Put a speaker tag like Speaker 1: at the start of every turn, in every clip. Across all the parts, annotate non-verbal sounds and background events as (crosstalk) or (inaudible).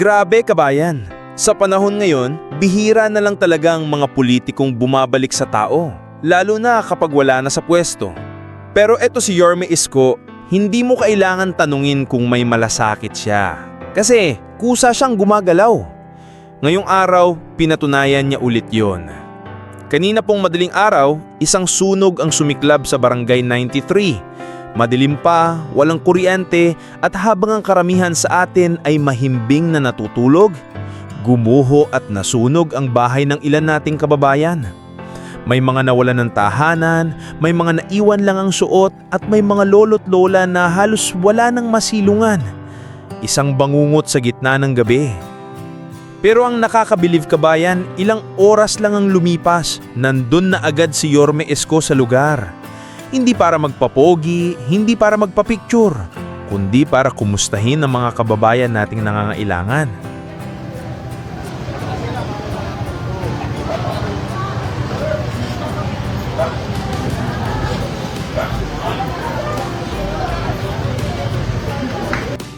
Speaker 1: Grabe kabayan. Sa panahon ngayon, bihira na lang talagang mga politikong bumabalik sa tao. Lalo na kapag wala na sa pwesto. Pero eto si Yorme Isko, hindi mo kailangan tanungin kung may malasakit siya. Kasi kusa siyang gumagalaw. Ngayong araw, pinatunayan niya ulit yon. Kanina pong madaling araw, isang sunog ang sumiklab sa Barangay 93. Madilim pa, walang kuryente at habang ang karamihan sa atin ay mahimbing na natutulog, gumuho at nasunog ang bahay ng ilan nating kababayan. May mga nawalan ng tahanan, may mga naiwan lang ang suot at may mga lolo't lola na halos wala nang masilungan. Isang bangungot sa gitna ng gabi. Pero ang nakakabilib kabayan, ilang oras lang ang lumipas, nandun na agad si Yorme Esco sa lugar. Hindi para magpapogi, hindi para magpapicture, kundi para kumustahin ang mga kababayan nating nangangailangan.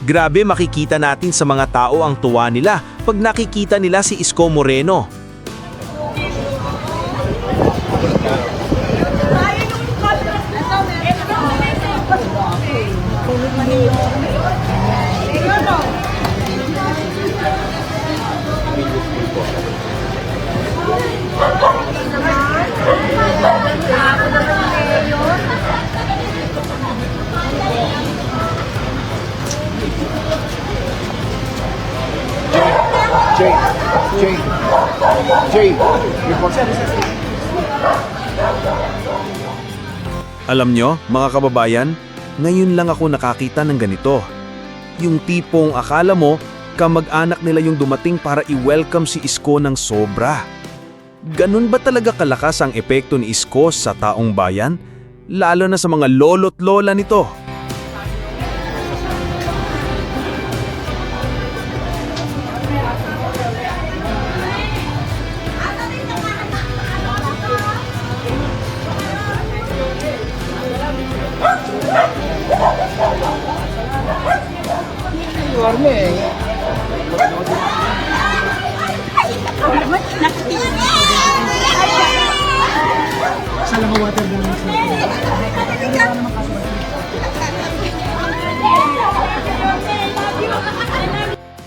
Speaker 1: Grabe makikita natin sa mga tao ang tuwa nila pag nakikita nila si Isko Moreno.
Speaker 2: Jay, Jay, Jay.
Speaker 1: Alam nyo, mga kababayan, ngayon lang ako nakakita ng ganito. Yung tipong akala mo, kamag-anak nila yung dumating para i-welcome si Isko ng sobra. Ganun ba talaga kalakas ang epekto ni Isko sa taong bayan? Lalo na sa mga lolo't lola nito.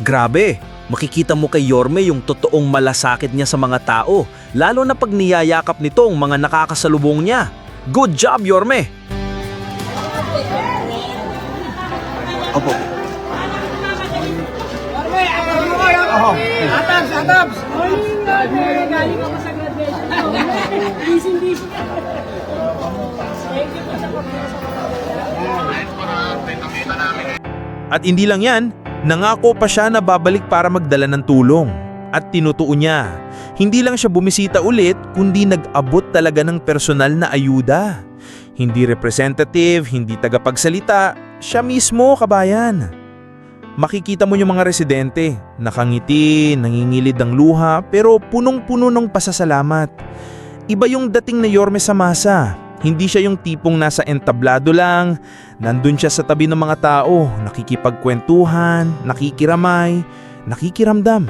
Speaker 1: Grabe, makikita mo kay Yorme yung totoong malasakit niya sa mga tao, lalo na pag niyayakap nito ang mga nakakasalubong niya. Good job, Yorme!
Speaker 2: Opo.
Speaker 3: Morning, Lord! Galing ako sa graduation. Busy, busy. Thank you po sa
Speaker 1: At hindi lang yan, nangako pa siya na babalik para magdala ng tulong. At tinutuon niya, hindi lang siya bumisita ulit kundi nag-abot talaga ng personal na ayuda. Hindi representative, hindi tagapagsalita, siya mismo kabayan. Makikita mo yung mga residente, nakangiti, nangingilid ang luha pero punong-puno ng pasasalamat. Iba yung dating na Yorme sa masa. Hindi siya yung tipong nasa entablado lang, nandun siya sa tabi ng mga tao, nakikipagkwentuhan, nakikiramay, nakikiramdam.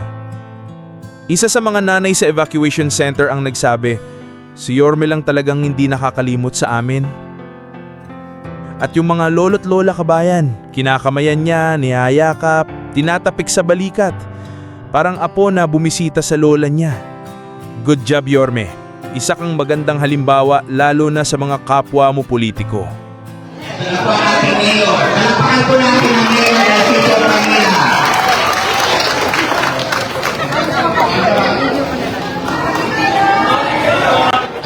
Speaker 1: Isa sa mga nanay sa evacuation center ang nagsabi, si Yorme lang talagang hindi nakakalimot sa amin. At yung mga lolo't lola kabayan, kinakamayan niya, niyayakap, tinatapik sa balikat. Parang apo na bumisita sa lola niya. Good job Yorme. Isa kang magandang halimbawa lalo na sa mga kapwa mo politiko.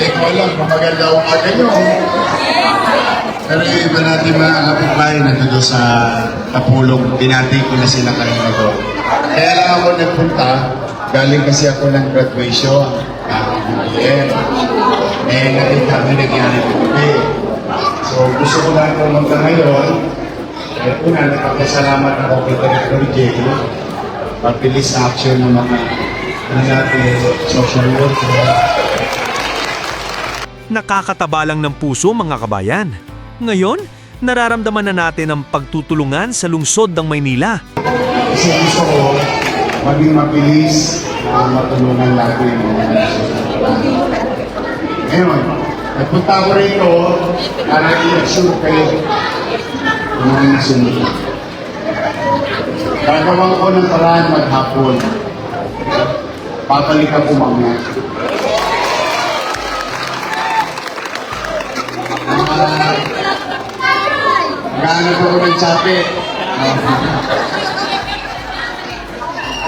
Speaker 4: Ang
Speaker 5: alam kung maganda umaga nyo. Pero yung iba natin mga kapitbahay nandito sa Kapulong, binati ko na sila kanina ko. Kaya lang ako nagpunta, galing kasi ako ng graduation. Eh, eh, nakita mo nangyari ko gabi. So, gusto ko lang pumunta ngayon. Eh, una, nagpapasalamat ako kay Director Jay. Pagpilis na action ng mga ano natin, social worker.
Speaker 1: Nakakataba lang ng puso mga kabayan. Ngayon, nararamdaman na natin ang pagtutulungan sa lungsod ng Maynila.
Speaker 5: Kasi gusto ko, maging mabilis na matulungan natin yung mga. Ngayon, nagpunta ko rito para i-assure kayo ng mga nasunod. Gagawa ko ng paraan maghapon. Papalikan ko mamaya. Gaano ko ng sapi? (laughs)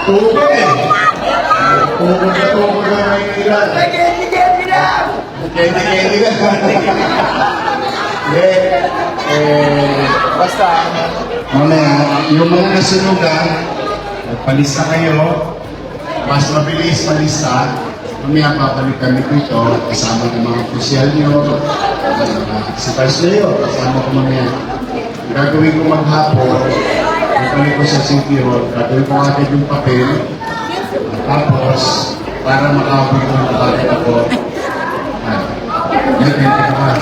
Speaker 5: Tubo Tubo na na may ilan. Candy-candy lang! Candy-candy lang. Hindi. Eh, basta, mamaya, yung mga nasunugan, nagpalista kayo, mas mabilis malista, mamaya papalik kami dito, kasama ng mga opisyal nyo, uh, si Pasleyo, kasama ko mamaya. Gagawin ko maghapon, gagawin ko sa Hall, gagawin ko agad yung papel, tapos, para makabot ng bakit ako, ah, yan, yan, yan,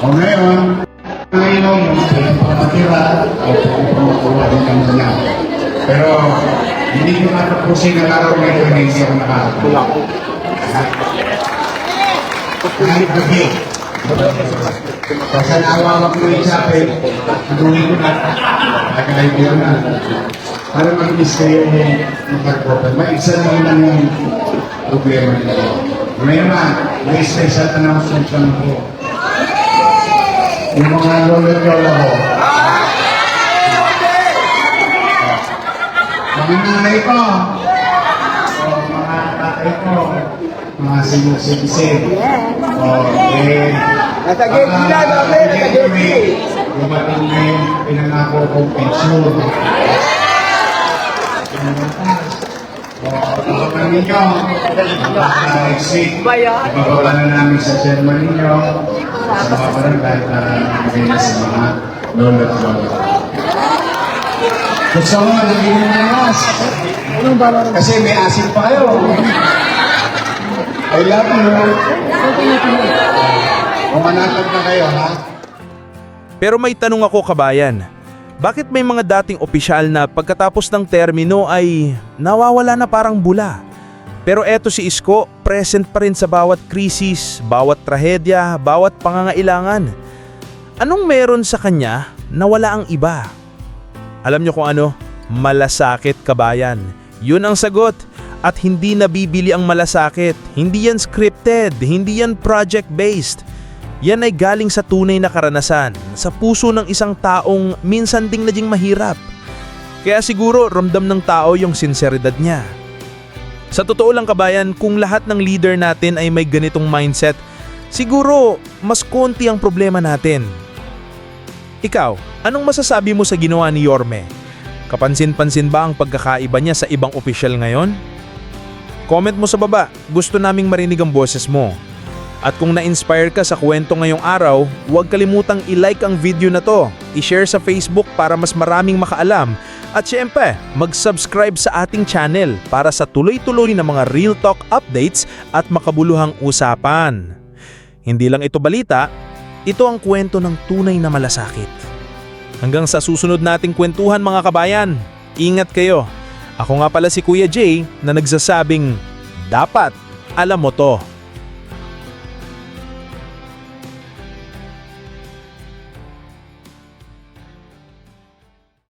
Speaker 5: O ngayon, ngayon mo, pinapatira o pinapamakuha din kami niya. Pero, hindi ko matapusin ang araw ito na hindi ako nakakatulak. Kahit gabi. Kasi naawawak ko yung sabi, tuloy ko na. Kakain ko na. Para mag-miss kayo ng pagkopan. Maigsan mo lang yung problema nila. Na, may special announcement lang po. Yung mga lolo-lola ko. Mga nanay ko. O, mga tatay ko. Mga sinusinsip. O, eh.
Speaker 2: Nasa gate sila, dami, nasa gate sila.
Speaker 5: Dumating na yung pinangako kong pension. O, abangan ninyo. Week. Ibababa na namin sa chairman ninyo. Sa mga barangay para maganda sa mga lolo at lola. Gusto mo, lagyan mo ng mas. Kasi may asin pa kayo. I love you. Pumanatag na kayo, ha?
Speaker 1: Pero may tanong ako kabayan. Bakit may mga dating opisyal na pagkatapos ng termino ay nawawala na parang bula? Pero eto si Isko, present pa rin sa bawat krisis, bawat trahedya, bawat pangangailangan. Anong meron sa kanya na wala ang iba? Alam niyo kung ano? Malasakit kabayan. Yun ang sagot. At hindi nabibili ang malasakit. Hindi yan scripted. Hindi yan project-based. Yan ay galing sa tunay na karanasan, sa puso ng isang taong minsan ding naging mahirap. Kaya siguro ramdam ng tao yung sinseridad niya. Sa totoo lang kabayan, kung lahat ng leader natin ay may ganitong mindset, siguro mas konti ang problema natin. Ikaw, anong masasabi mo sa ginawa ni Yorme? Kapansin-pansin ba ang pagkakaiba niya sa ibang opisyal ngayon? Comment mo sa baba, gusto naming marinig ang boses mo. At kung na-inspire ka sa kwento ngayong araw, huwag kalimutang i-like ang video na to, i-share sa Facebook para mas maraming makaalam, at syempre, mag-subscribe sa ating channel para sa tuloy-tuloy na mga Real Talk updates at makabuluhang usapan. Hindi lang ito balita, ito ang kwento ng tunay na malasakit. Hanggang sa susunod nating kwentuhan mga kabayan, ingat kayo. Ako nga pala si Kuya Jay na nagsasabing, dapat alam mo to.